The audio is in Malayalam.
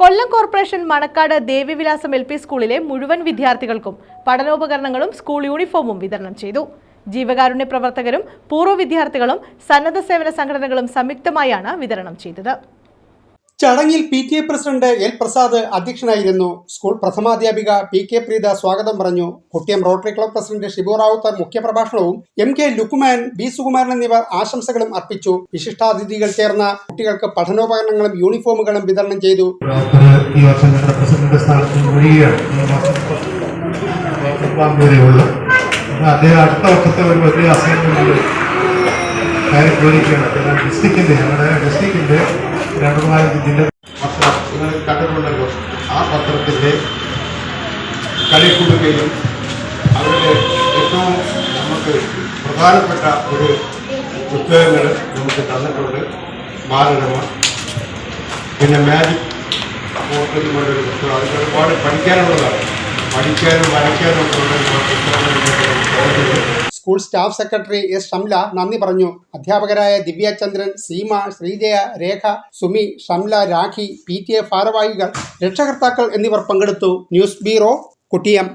Kollam corporation Manakkad Devivilasam L P സ്കൂളിലെ മുഴുവൻ വിദ്യാർത്ഥികൾക്കും പഠനോപകരണങ്ങളും സ്കൂൾ യൂണിഫോമും വിതരണം ചെയ്തു. ജീവകാരുണ്യ പ്രവർത്തകരും പൂർവ വിദ്യാർത്ഥികളും സന്നദ്ധ സേവന സംഘടനകളും സംയുക്തമായാണ് വിതരണം ചെയ്തത്. ചടങ്ങിൽ P T A president L Prasad അധ്യക്ഷനായിരുന്നു. സ്കൂൾ പ്രഥമാധ്യാപിക പി കെ പ്രീത സ്വാഗതം പറഞ്ഞു. Kuttiyam rotary club president Shibu Ravuthar മുഖ്യപ്രഭാഷണവും M K Lukman B Sukumaran എന്നിവർ ആശംസകളും അർപ്പിച്ചു. വിശിഷ്ടാതിഥികൾ ചേർന്ന കുട്ടികൾക്ക് പഠനോപകരണങ്ങളും യൂണിഫോമുകളും വിതരണം ചെയ്തു. ഡിസ്ട്രിക്റ്റിന്റെ ഞങ്ങളുടെ ഡിസ്ട്രിക്റ്റിന്റെ രണ്ട് മൂന്നാൽ ജില്ല പത്രം നിങ്ങൾ കണ്ടിട്ടുണ്ടല്ലോ ആ പത്രത്തിന്റെ കളിക്കുടുകയും അവരുടെ ഏറ്റവും നമുക്ക് പ്രധാനപ്പെട്ട ഒരു പുസ്തകങ്ങൾ നമുക്ക് തന്നിട്ടുണ്ട് ബാലരമ പിന്നെ മാജിക് പോർട്ടൽ പോലൊരു പുസ്തകം അതൊക്കെ ഒരുപാട് പഠിക്കാനുള്ളതാണ് പഠിക്കാനും വരയ്ക്കാനും ഒക്കെ ഉള്ള പുസ്തകങ്ങൾ. School staff secretary S Shamla നന്ദി പറഞ്ഞു. അധ്യാപകരായ Divyachandran Seema Sreejaya Rekha Sumi Shamla Rakhi P T A ഭാരവാഹികൾ രക്ഷകർത്താക്കൾ എന്നിവർ പങ്കെടുത്തു. News bureau Kuttiyam.